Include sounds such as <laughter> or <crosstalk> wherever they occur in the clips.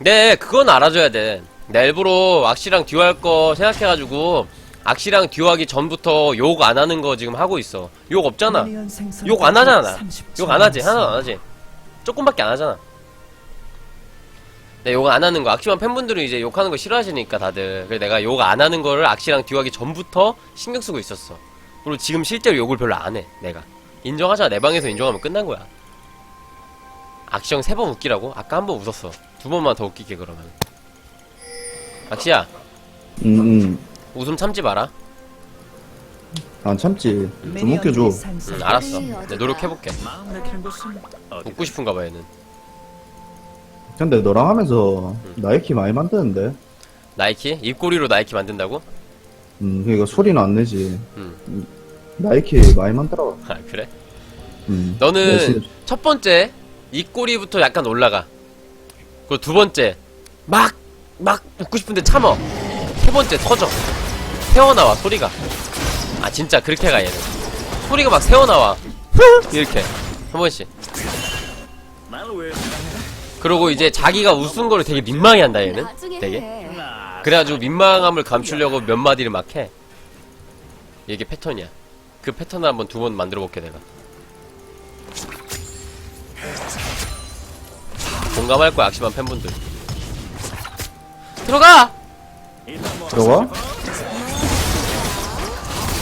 네, 그건 알아줘야 돼. 나 일부러 악시랑 듀오 할 거 생각해가지고 악시랑 듀오 하기 전부터 욕 안 하는 거 지금 하고 있어. 욕 없잖아. 욕 안 하잖아. 나. 욕안 하지. 하나도 안 하지. 조금밖에 안 하잖아. 네, 욕 안 하는 거. 악시만 팬분들은 이제 욕하는 거 싫어하시니까 다들. 그래서 내가 욕 안 하는 거를 악시랑 듀오 하기 전부터 신경 쓰고 있었어. 그리고 지금 실제로 욕을 별로 안 해. 내가. 인정하잖아. 내 방에서 인정하면 끝난 거야. 악시형 세 번 웃기라고? 아까 한 번 웃었어. 두 번만 더 웃기게 그러면. 악시야, 음, 음. 웃음 참지 마라. 안 참지. 좀 웃겨줘. 응, 알았어. 내 노력해볼게. 웃고 싶은가 봐, 얘는. 근데 너랑 하면서 나이키 많이 만드는데. 나이키? 입꼬리로 나이키 만든다고? 음, 그니까 소리는 안 내지. 응. 나이키 많이 만들어. 아, 그래? 음. 너는 열심히- 첫 번째, 입꼬리부터 약간 올라가. 그리고 두 번째, 막, 막 웃고 싶은데 참어. 세 번째, 터져. 새어나와, 소리가. 아, 진짜, 그렇게 가, 얘는. 소리가 막 새어나와. 이렇게. 한 번씩. 그러고 이제 자기가 웃은 거를 되게 민망해 한다, 얘는. 되게. 그래가지고 민망함을 감추려고 몇 마디를 막 해. 이게 패턴이야. 그 패턴을 한번 두 번 만들어 볼게, 내가. 공감할 거야, 악심한 팬분들. 들어가! 들어가?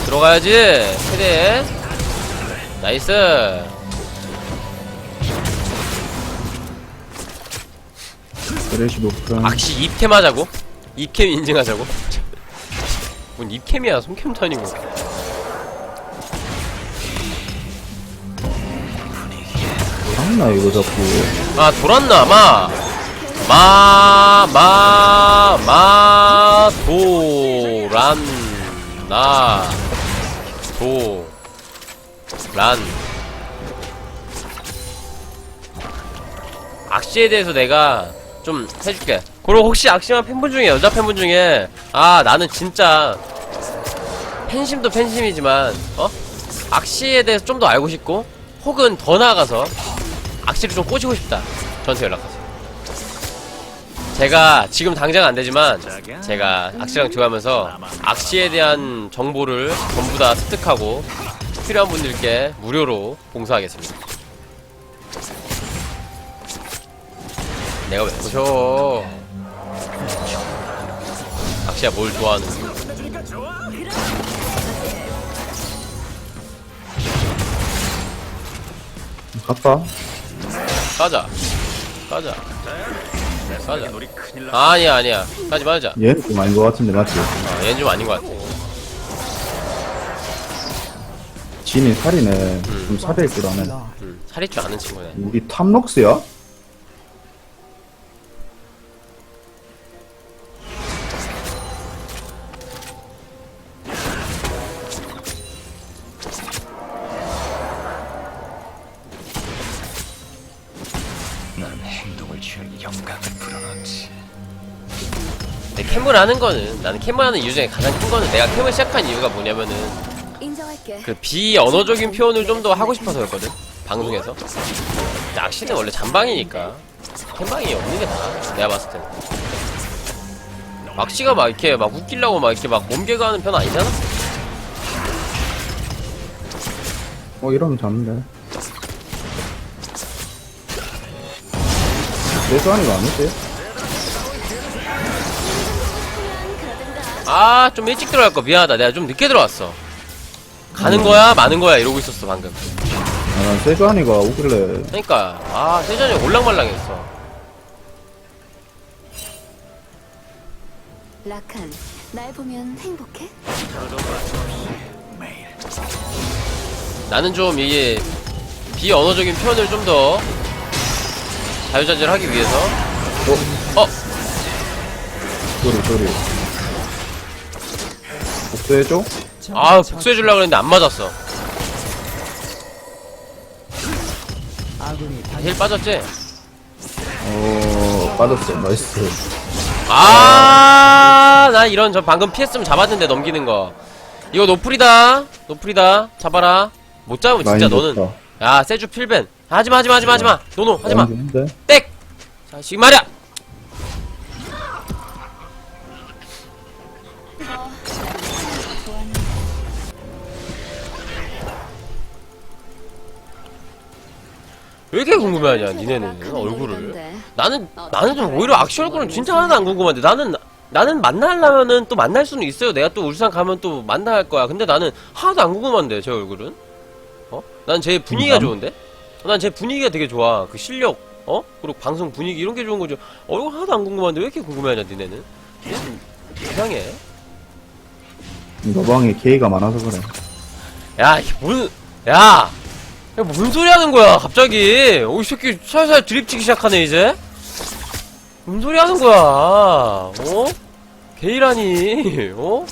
들어가야지! 최대! 나이스! 그레시 높은. 악시 입캠 하자고? 입캠 인증하자고? <laughs> 뭔 입캠이야, 손캠도 아니고. 뭐랑나 이거 자꾸. 아, 돌았나, 마! 마, 마, 마, 도 란 나, 도, 란. 악시에 대해서 내가 좀 해줄게. 그리고 혹시 악시만 팬분 중에, 여자 팬분 중에, 아, 나는 진짜, 팬심도 팬심이지만, 어? 악시에 대해서 좀 더 알고 싶고, 혹은 더 나아가서, 악시를 좀 꼬시고 싶다. 저한테 연락하세요. 제가 지금 당장 안 되지만 제가 악시랑 듀오하면서 악시에 대한 정보를 전부 다 습득하고 필요한 분들께 무료로 봉사하겠습니다. 내가 왜 보셔? 악시야 뭘 좋아하는지. 갔다. 가자. 가자. 가자. 아니야 아니야. 가지 말자. 얘는 좀 아닌 것 같은데, 맞지? 아, 얘는 좀 아닌 것 같아. 진이 살이네. 좀 살이 있구라네. 음, 살릴 줄 아는 친구네. 우리 탐록스야? 하는 거는 나는 캠을 하는 이유 중에 가장 큰 거는 내가 캠을 시작한 이유가 뭐냐면은 인정할게. 그 비언어적인 표현을 좀 더 하고 싶어서였거든 방송에서 악시는 원래 잔방이니까 캠방이 없는 게 나아 내가 봤을 때는 악시가 막 이렇게 막 웃기려고 막 이렇게 막 몸개그 하는 편 아니잖아 어, 이러면 잡는데. 내수하니가 아니지? 아 좀 일찍 들어갈 거 미안하다. 내가 좀 늦게 들어왔어. 가는 거야? 마는 거야? 이러고 있었어 방금. 아, 난 세주한이가 오길래. 그러니까. 아 세전이 올랑말랑했어. 라칸, 날 보면 행복해? 나는 좀 이게 비언어적인 표현을 좀 더 자유자재하기 위해서. 어? 소리 소리 복수해줘? 아 복수해주려고 그랬는데 안 맞았어 힐 빠졌지? 어 빠졌어 나이스 아, 나 이런 저 방금 피했으면 잡았는데 넘기는 거. 이거 노플이다. 노플이다. 잡아라. 못 잡으면 진짜 많이 너는. 야, 세주 필벤. 하지마, 하지마, 하지마, 하지마. 노노, 하지마. 땡! 자, 지금 말이야! 왜 이렇게 궁금해하냐 니네는? 얼굴을. 나는 나는 좀 오히려 악시 얼굴은 진짜 하나도 안 궁금한데 나는 나는 만나려면은 또 만날 수는 있어요. 내가 또 울산 가면 또 만날 거야. 근데 나는 하나도 안 궁금한데 제 얼굴은. 어? 난 제 분위기가 음. 좋은데? 난 제 분위기가 되게 좋아. 그 실력 어? 그리고 방송 분위기 이런 게 좋은 거죠 얼굴 하나도 안 궁금한데 왜 이렇게 궁금해하냐 니네는? 좀 이상해. 너 방에 게이가 많아서 그래. 야, 이게 뭔, 야! 야, 뭔 소리 하는 거야, 갑자기? 오, 이 새끼 살살 드립 치기 시작하네, 이제? 뭔 소리 하는 거야, 어? 게이라니, <laughs> 어?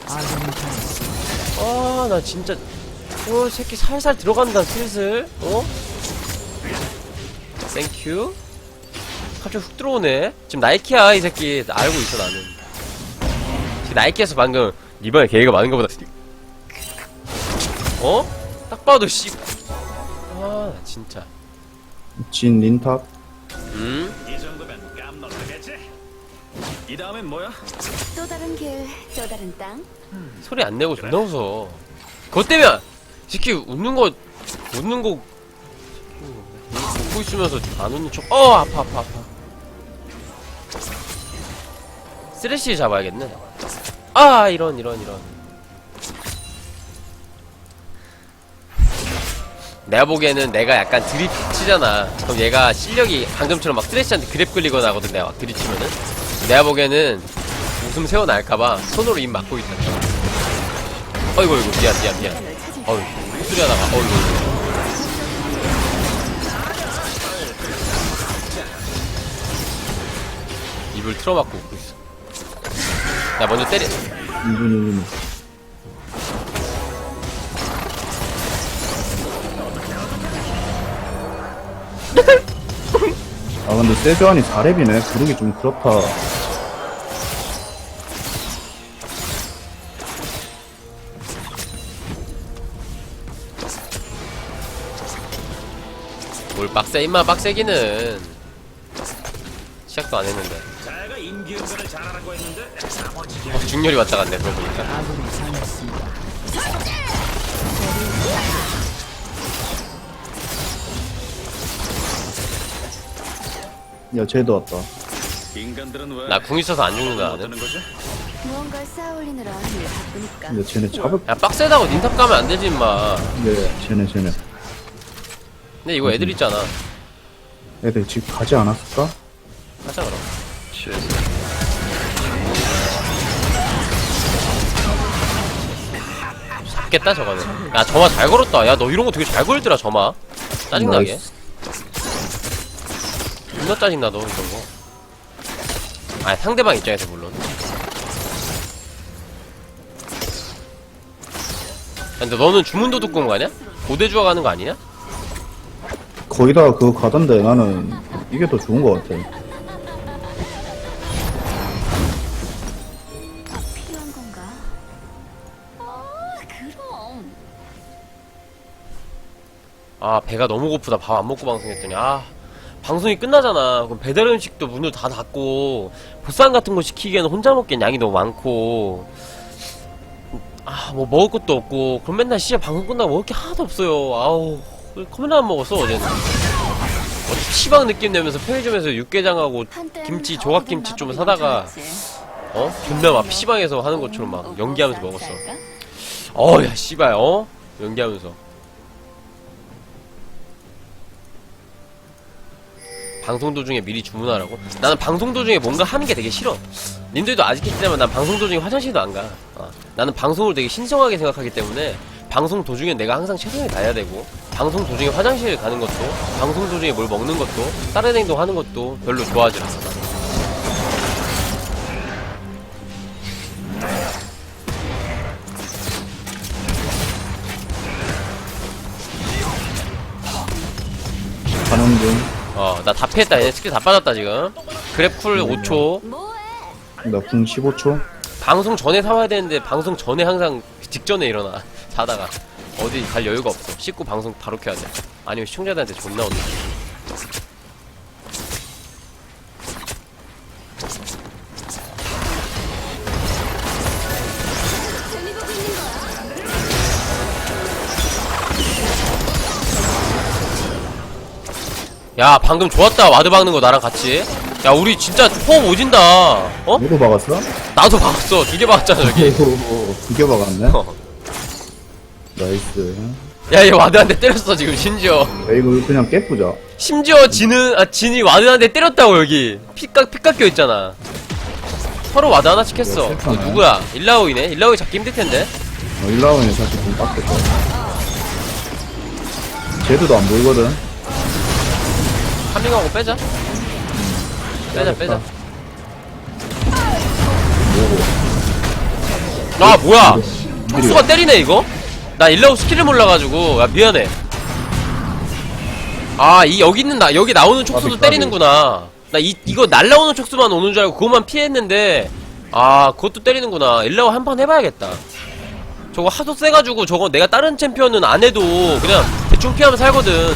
아, 나 진짜, 어, 이 새끼 살살 들어간다, 슬슬, 어? 땡큐. 갑자기 훅 들어오네. 지금 나이키야, 이 새끼. 나 알고 있어, 나는. 지금 나이키에서 방금, 이번에 게이가 많은 것보다 어? 딱 봐도 씨. 아, 나 진짜. 진 린탑. 음? 이 정도면 깜놀하겠지? 이 다음엔 뭐야? 또 다른 길, 또 다른 땅. 소리 안 내고 존나 웃어. 그것 때문에, 이 새끼 웃는 거, 웃는 거, 웃고 있으면서 안 웃는 척, 어, 아파, 아파, 아파. 쓰레쉬 잡아야겠네. 아, 이런, 이런, 이런. 내가 보기에는 내가 약간 드립 치잖아. 그럼 얘가 실력이 방금처럼 막 쓰레쉬한테 그랩 끌리거나 하거든, 내가 막 드립 치면은. 내가 보기에는 웃음 새어날까봐 손으로 입 막고 있다. 어이구, 어이구, 미안, 미안, 미안. 어이, 소리 하다가, 어이구. 입을 틀어막고 웃고 있어. 나 먼저 때려. 이분이 아 근데 세주안이 4렙이네 부르기 좀 그렇다 뭘 빡세, 임마 빡세기는. 시작도 안 했는데. 자가 임기응변을 잘하라고 했는데 나머지 어, 중렬이 왔다 갔네, 그러고 보니까. 야 쟤도 왔다 인간들은 왜 나 궁 있어서 안 죽는다, 나는. 못하는 거지? 무언가를 쌓아올리느라 일 바쁘니까. 근데 쟤네 잡을 야, 빡세다고 닌탑 가면 안 되지, 임마. 근데 쟤네 쟤네 근데 이거 애들 있잖아. 애들 집 가지 않았을까? 하자, 그럼. 잡겠다, 저거는. 야, 점화 잘 걸었다. 야, 너 이런 거 되게 잘 걸더라, 점화. 짜증나게. 나이스. 존나 짜증나, 너, 이런 거. 아, 상대방 입장에서, 물론. 야, 근데 너는 주문도 듣고 온 거 아니야? 고대 주워 가는 거 아니냐? 거의 다 그거 가던데 나는 이게 더 좋은 것 같아 필요한 건가? 아, 그럼. 아 배가 너무 고프다 밥 안 먹고 방송했더니 아 방송이 끝나잖아. 그럼 배달 음식도 문을 다 닫고 보쌈 같은 거 시키기에는 혼자 먹기엔 양이 너무 많고. 아 뭐 먹을 것도 없고. 그럼 맨날 시작 방송 끝나고 먹을 게 하나도 없어요. 아우 컵라면 먹었어 어제는. 어, 시방 느낌 내면서 편의점에서 육개장하고 김치 조각김치 좀 사다가. 어? 존나 막 PC방에서 하는 것처럼 막 어, 연기하면서 뭐 먹었어? 어야 씨발 어? 연기하면서 방송 도중에 미리 주문하라고? 나는 방송 도중에 뭔가 하는 게 되게 싫어. 님들도 아시겠지만 난 방송 도중에 화장실도 안 가. 어. 나는 방송을 되게 신성하게 생각하기 때문에 방송 도중에 내가 항상 최선을 다해야 되고 방송 도중에 화장실 가는 것도 방송 도중에 뭘 먹는 것도 다른 행동 하는 것도 별로 좋아하지 않아. 가는 어, 나 다 피했다. 얘 스킬 다 빠졌다, 지금. 그랩 쿨 5초. 뭐해? 중나궁 15초 방송 전에 사와야 되는데, 방송 전에 항상 직전에 일어나. <laughs> 자다가. 어디 갈 여유가 없어. 씻고 방송 바로 켜야 돼. 아니면 시청자들한테 존나 온다. 야 방금 좋았다. 와드 박는 거 나랑 같이. 야 우리 진짜 호흡 오진다. 어? 너도 박았어? 나도 박았어. 두 개 박았잖아 저기. 두개 박았네? 나이스. 야얘 와드 한대 때렸어 지금 심지어. 야 이거 그냥 깨부자. 심지어 진은 아 진이 와드 한대 때렸다고 여기. 피깍 피깍 껴 있잖아. 서로 와드 하나씩 했어. 야, 이거 슬프네. 누구야? 일라오이네. 일라오이 잡기 힘들 텐데. 어, 1라운드 사실 좀 빡셌다. 제드도 안 보이거든 파밍하고 빼자. 빼자 빼자. 아 뭐야? 촉수가 때리네 이거? 나 일라오 스킬을 몰라가지고. 야 미안해. 아 이 여기 있는 나 여기 나오는 촉수도. 때리는구나. 나 이 이거 날라오는 촉수만 오는 줄 알고 그것만 피했는데 아 그것도 때리는구나. 일라오 한판 해봐야겠다. 저거 하도 세가지고 저거 내가 다른 챔피언은 안 해도 그냥 대충 피하면 살거든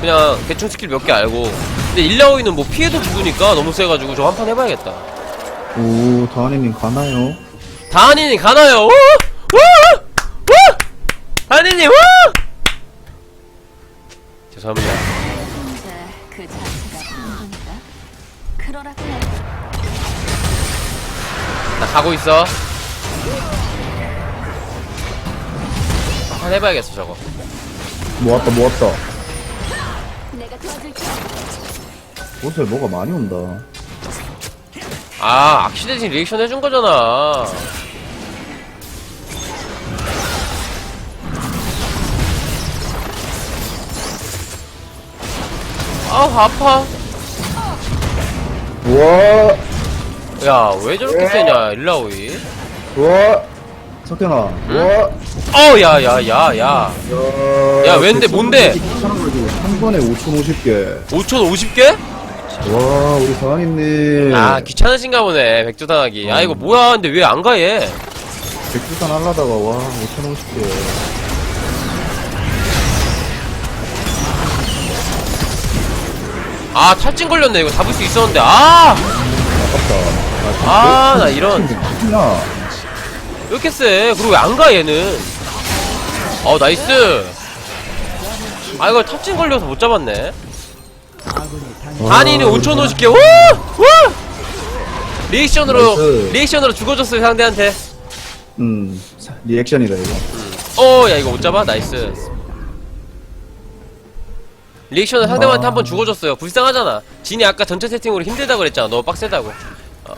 그냥 대충 스킬 몇 개 알고 근데 일라오이는 뭐 피해도 죽으니까 너무 세가지고 저거 한판 해봐야겠다 오 다은이님 가나요? 다한이님 가나요? 우! 우! 우! 다한이님 우! 죄송합니다 근데 그 자체가 운동이다. 그러라 그냥 나 가고 있어 한 해봐야겠어 저거 모았다 모았다 옷에 뭐가 많이 온다. 아 악시데진 리액션 해준 거잖아. 아 아파. 우와. 야 왜 저렇게 세냐 일라오이. 우와 석현아. 우와 어우 야야 야 야. 야, 야, 왠데, 뭔데? 한 번에 5,050개. 5,050개? 와 우리 다은이님. 아 귀찮으신가 보네 백두산하기. 아 이거 뭐야? 근데 왜 안 가 얘? 백두산 하려다가 와 5,050개. 아 탈진 걸렸네. 이거 잡을 수 있었는데. 아! 아깝다. 아, 나 이런. 야왜 이렇게 세? 그리고 왜 안 가 얘는? 어 나이스! 아 이거 탑진 걸려서 못 잡았네. 한이는 5,050개 우! 우! 리액션으로 나이스. 리액션으로 죽어줬어요 상대한테. 음 사- 리액션이다 이거. 어야 이거 못 잡아? 나이스. 리액션을 상대한테 아. 한번 죽어줬어요. 불쌍하잖아. 진이 아까 전체 세팅으로 힘들다고 그랬잖아. 너무 빡세다고. 어.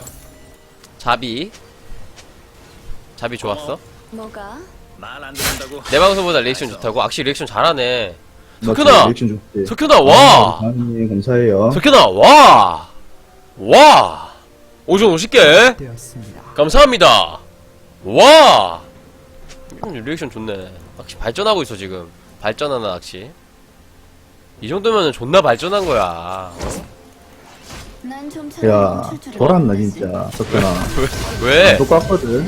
자비 자비 좋았어? 뭐가? 말 안 듣는다고? 내 방송보다 리액션 좋다고? 악시 리액션 잘하네. 나 석현아! 석현아 와! 다은이님 감사해요. 석현아 와! 와! 5점 50개? 감사합니다. 와! 음, 리액션 좋네. 낚시 발전하고 있어 지금. 발전하는 낚시. 이 정도면은 존나 발전한 거야. 난좀 야 돌았나 진짜. 석현아. 왜? 똑같거든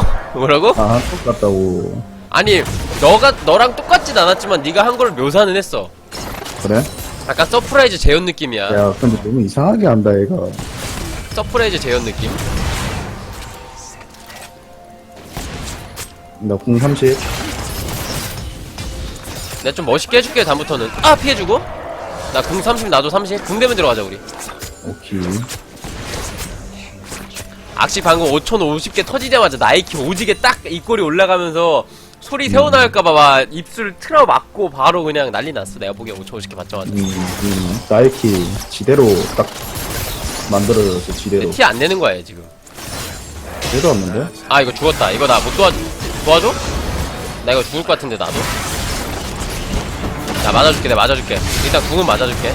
<laughs> 뭐라고? 아 똑같다고. 아니 너가 너랑 똑같진 않았지만 네가 한 걸 묘사는 했어. 그래? 약간 서프라이즈 재현 느낌이야. 야 근데 너무 이상하게 한다 얘가. 서프라이즈 재현 느낌? 나궁 30. 내가 좀 멋있게 해줄게 다음부터는. 아 피해주고? 나 궁 30 나도 30 궁 되면 들어가자 우리. 오케이. 악시 방금 5050개 터지자마자 나이키 오지게 딱 입꼬리 올라가면서 소리 새어나올까봐 막 입술 틀어 막고 바로 그냥 난리 났어. 내가 보기엔 5050개 받자마자. 음, 음, 나이키 지대로 딱 만들어졌어, 지대로. 티 안 내는 거야 얘 지금. 지대로 왔는데? 아 이거 죽었다. 이거 나 못 도와줘 도와줘? 나 이거 죽을 것 같은데 나도? 나 맞아줄게 내가 맞아줄게. 일단 궁은 맞아줄게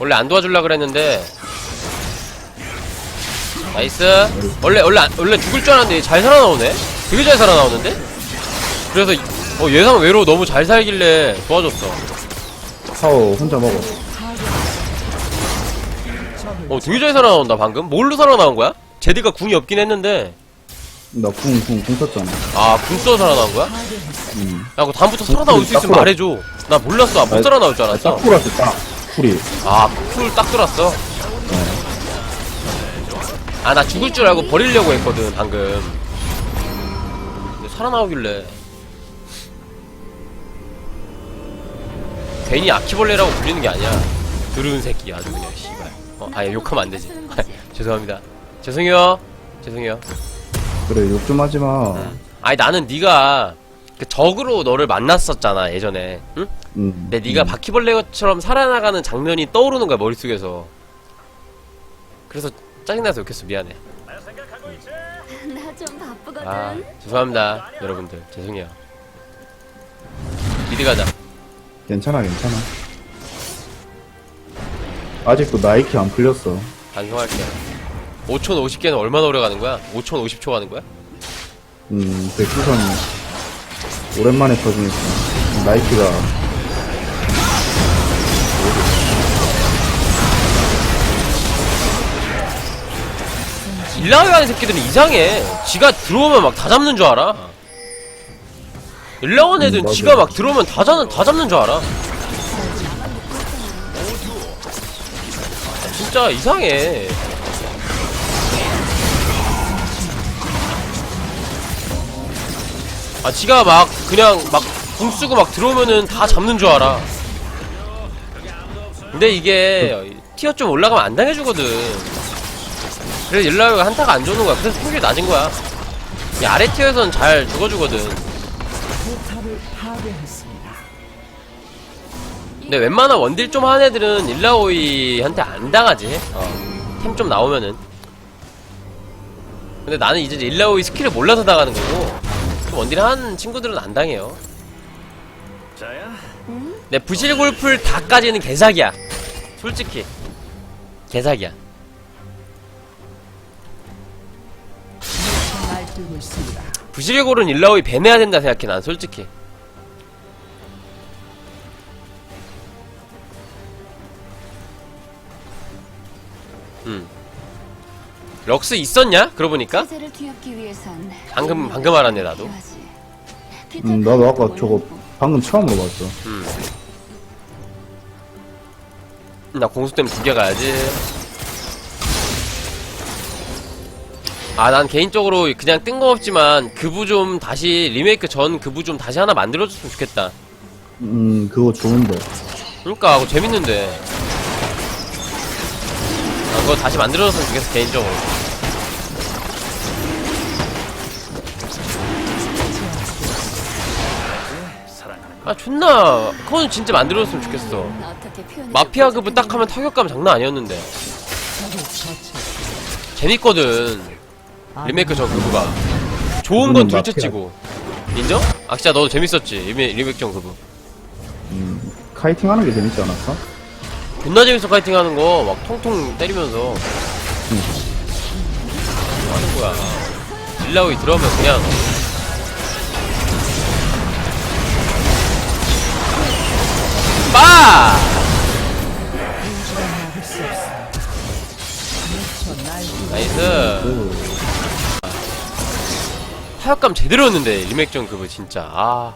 원래 안 도와줄라 그랬는데 나이스 원래 원래 안- 원래 죽을 줄 알았는데 잘 살아나오네 되게 잘 살아나오는데 그래서 이- 어, 예상 외로 너무 잘 살길래 도와줬어 파워 혼자 먹어. 어 되게 잘 살아나온다 방금 뭘로 살아나온 거야? 제드가 궁이 없긴 했는데 나 궁, 궁, 궁 썼잖아. 아궁 써 살아나온 거야? 음. 야 그거 다음부터 살아나올 수 있으면 딱 말해줘 나 몰랐어 못 아니, 살아나올 줄딱 알았어 풀었어, 딱. 풀이. 아 풀 딱 들었어. 아 나 죽을 줄 알고 버리려고 했거든 방금. 살아나오길래. 괜히 아키벌레라고 불리는 게 아니야. 드르은 새끼 아주 그냥 씨발. 어, 아예 욕하면 안 되지. <laughs> 죄송합니다. 죄송해요. 죄송해요. 그래 욕 좀 하지 마. 아니 나는 네가 그 적으로 너를 만났었잖아 예전에. 응? 음. 근데 네가 바퀴벌레처럼 살아나가는 장면이 떠오르는 거야 머릿속에서 그래서 짜증나서 욕했어 미안해 <laughs> 나 좀 바쁘거든. 아 죄송합니다 여러분들 죄송해요 미드 가자 괜찮아 괜찮아. 아직도 나이키 안 풀렸어. 반성할게 5천 50개는 얼마나 오래 가는 거야? 5천 50초 가는 거야? 음 백두산 오랜만에 터지니까 나이키가 일라웨 하는 새끼들은 이상해. 지가 들어오면 막 다 잡는 줄 알아? 일라원 애들은 음, 맞아. 지가 막 들어오면 다 잡는, 다 잡는 줄 알아? 진짜 이상해. 아 지가 막 그냥 막 궁 쓰고 막 들어오면은 다 잡는 줄 알아. 근데 이게 티어 좀 올라가면 안 당해주거든 그래서 일라웨가 한타가 안 좋은 거야 그래서 승률이 낮은 거야 이 아래 티어에서는 잘 죽어주거든 근데 웬만한 원딜 좀 하는 애들은 일라오이한테 안 당하지 어. 템 좀 나오면은 근데 나는 이제 일라오이 스킬을 몰라서 당하는 거고 원딜 하는 친구들은 안 당해요 내 부실 골프를 다까지는 개사기야. 솔직히. 개사기야. 부실 골은 일라오이 배내야 된다 생각해, 난 솔직히. 음. 럭스 있었냐? 그러고 보니까? 세제를 뒤엎기 위해선 방금, 방금 알았네, 나도. 필요하지. 음 나도 아까 저거. 방금 처음으로 봤어. 음. 나 공수 때문에 두 개 가야지. 아, 난 개인적으로 그냥 뜬금없지만 그부 좀 다시 리메이크 전 그부 좀 다시 하나 만들어줬으면 좋겠다. 음 그거 좋은데. 그러니까 그거 재밌는데. 아, 그거 다시 만들어줬으면 좋겠어 개인적으로. 아 존나 그건 진짜 만들어줬으면 좋겠어. 마피아 그부 딱 하면 타격감 장난 아니었는데. 재밌거든. 리메이크 전 그부가. 좋은 건 둘째. 치고. 인정? 악시야 너도 재밌었지 리메, 리메이크 전 그부. 음 카이팅 하는 게 재밌지 않았어? 존나 재밌어 파이팅 하는 거 막 통통 때리면서. 뭐 하는 거야. 일라오이 들어오면 그냥. 빠! 나이스. 그 타격감 제대로 였는데 리메이크 전 그거 진짜 아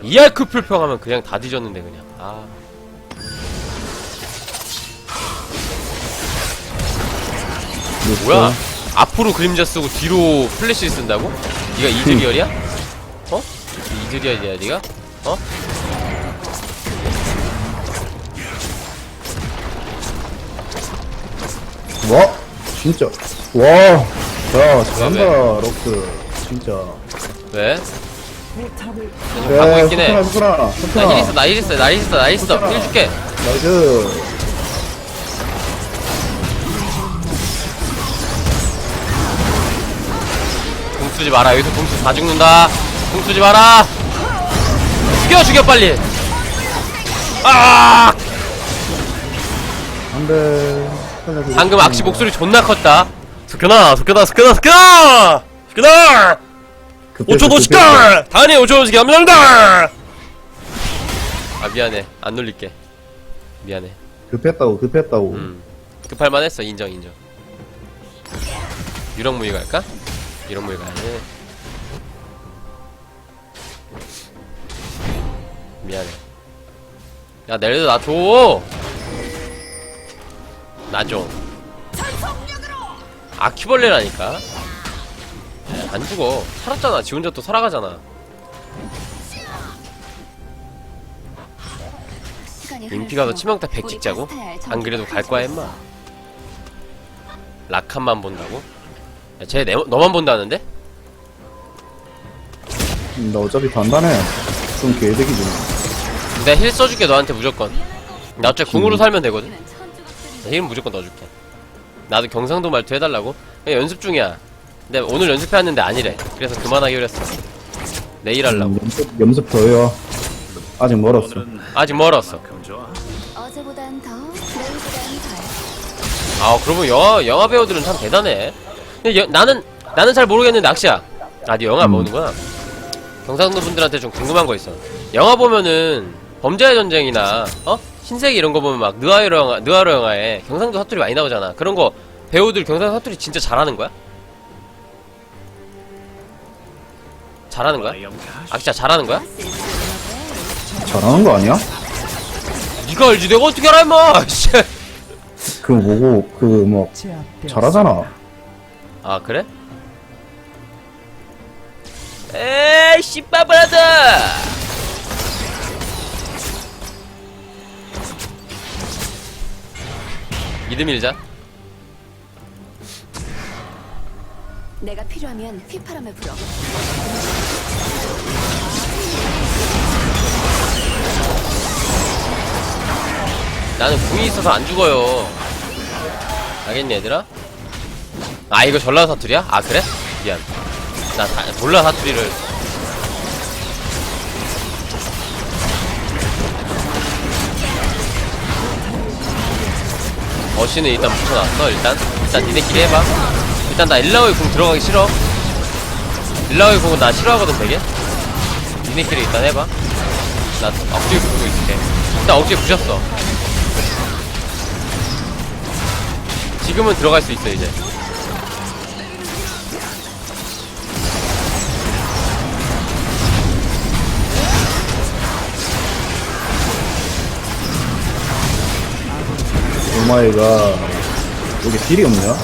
이알크 풀평하면 그냥 다 뒤졌는데 그냥 아 뭐야 앞으로 그림자 쓰고 뒤로 플래시 쓴다고? 네가 이즈리얼이야? 어? 이즈리얼이야 네가? 어? 와 진짜. 와야 잘한다 럭스. 진짜. 왜? 네, 가고 있긴 해. 소프라 나 소프라 힐 있어 나힐 있어 나 힐 있어 나 힐 있어. 힐 줄게. 나이스. 공 쓰지 마라. 여기서 공 쓰, 다 죽는다. 공 쓰지 마라. 죽여 죽여 빨리. 아! 안돼. 방금 악시 목소리 존나 컸다. 스크나 스크나 스크나 스크나 스크나 급했어, 5초 더 급했어. 스크나 다은이 5초 더 스크나 감사합니다 아 미안해. 안 놀릴게. 미안해. 급했다고 급했다고. 음. 급할만 했어. 인정 인정. 유령무이 갈까? 유령무이 가야지 미안해. 야 내려도 나줘 나줘 아키벌레라니까 안 죽어 살았잖아 지 혼자 또 살아가잖아 인피가 너 흐를수록 치명타 100 우리 찍자고? 안 그래도 갈 거야 임마 라칸만 본다고? 야, 쟤 내, 너만 본다는데? 음, 나 어차피 단단해. 좀 개이득이지. 내가 힐 써줄게 너한테 무조건 나 어차피 궁으로 살면 되거든 우리는 천주각들이 나힐 무조건 넣어줄게 나도 경상도 말투 해달라고? 그냥 연습 중이야 근데 오늘 연습해왔는데 아니래 그래서 그만하기로 했어 내일 하려고 음, 연습, 연습 더 해요. 아직 멀었어. 아직 멀었어. 어제보단 더 내일보단 더 아 그러면 영화 영화 배우들은 참 대단해. 근데 여- 나는 나는 잘 모르겠는데 낚시야. 아네 영화 안 음. 보는구나. 경상도 분들한테 좀 궁금한 거 있어. 영화 보면은 범죄의 전쟁이나 어 신세기 이런 거 보면 막 느와르 영화 느와르 영화에 경상도 사투리 많이 나오잖아. 그런 거 배우들 경상도 사투리 진짜 잘하는 거야? 잘하는 거야? 아 진짜 잘하는 거야? 잘하는 거 아니야? 네가 알지 내가 어떻게 알아 임마. <laughs> 씨. 그 뭐고, 그 뭐, 잘하잖아. 아 그래? 에이 씨바브라더 믿음 일자 내가 필요하면 휘파람을 불어 나는 궁이 있어서 안 죽어요 알겠니 얘들아? 아 이거 전라 사투리야? 아 그래? 미안 나 다, 몰라 사투리를 어시는 일단 붙여놨어 일단. 일단 니네끼리 해봐. 일단 나 일라오의 궁 들어가기 싫어. 일라오의 궁은 나 싫어하거든 되게. 니네끼리 일단 해봐. 나 억지로 부르고 있을게. 일단 억지로 부셨어. 지금은 들어갈 수 있어 이제 오마이가, 여기 딜이 없냐?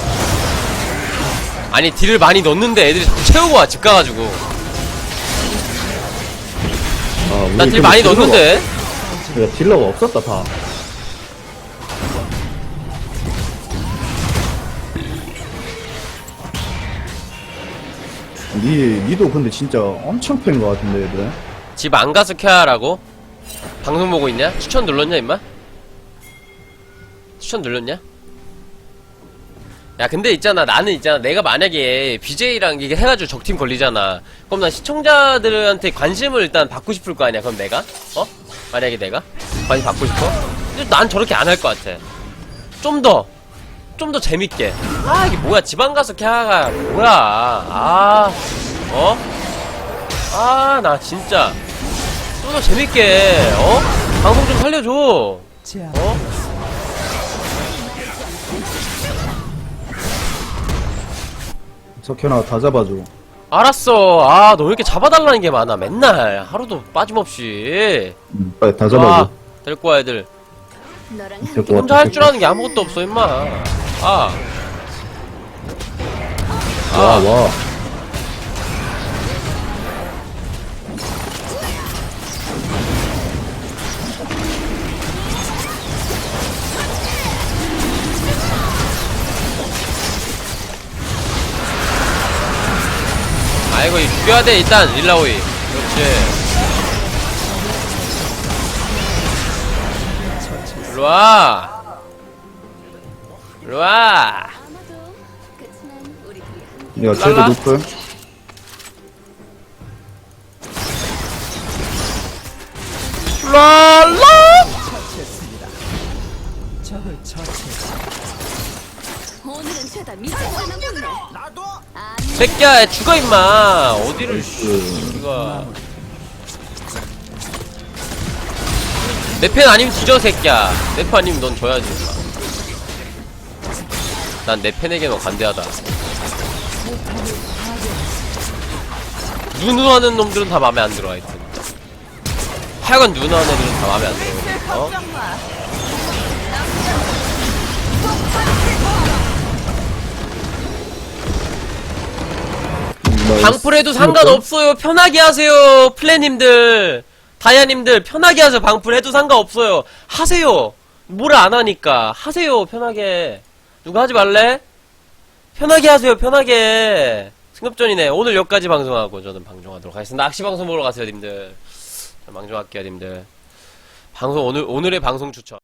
아니 딜을 많이 넣는데 애들이 자꾸 채우고 와 집 가가지고 아, 우리 나 딜 근데 많이 딜러가- 넣었는데 야, 딜러가 없었다, 다. 니, 니도 근데 진짜 엄청 팬 거 같은데, 얘들. 집 안 가서 켜라고 방송 보고 있냐? 추천 눌렀냐 임마? 추천 눌렀냐? 야 근데 있잖아 나는 있잖아 내가 만약에 BJ랑 이게 해가지고 적팀 걸리잖아 그럼 난 시청자들한테 관심을 일단 받고 싶을 거 아니야 그럼 내가? 어? 만약에 내가? 관심 받고 싶어? 근데 난 저렇게 안 할 것 같아 좀 더 좀 더 재밌게 아 이게 뭐야 지방 가서 캬가 뭐야 아 어? 아 나 진짜 좀 더 재밌게 어? 방송 좀 살려줘 어? 석현아, 다 잡아줘. 알았어 아 너 왜 이렇게 잡아달라는 게 많아 맨날 하루도 빠짐없이 응, 빨리 다와 잡아줘. 데리고 와 애들 너랑 함께 와. 혼자 할 줄 아는 게 아무것도 없어 임마 아 와, 아, 와. 아 죽여야 돼 일단 릴라오이. 그렇지. 일로와. 일로와. 야, 쟤도. 노플. 랄라 오늘은 나도 아니 새끼야 죽어 임마. 어디를 그, 이거. 내팬 아니면 뒤져 새끼야. 내 팬 아니면 넌 져야지 난내 팬에게만 관대하다. 누누하는 놈들은 다 맘에 안 들어 하여튼. 하여간 누누하는 애들은 다 맘에 안 들어. 어? 방풀해도 상관없어요. 편하게 하세요. 플래님들, 다이아님들 편하게 하세요. 방풀해도 상관없어요. 하세요. 뭐를 안 하니까 하세요. 편하게. 누가 하지 말래? 편하게 하세요. 편하게. 승급전이네. 오늘 여기까지 방송하고 저는 방송하도록 하겠습니다. 낚시 방송 보러 가세요, 님들. 저 방송할게요, 님들. 방송 오늘 오늘의 방송 추천.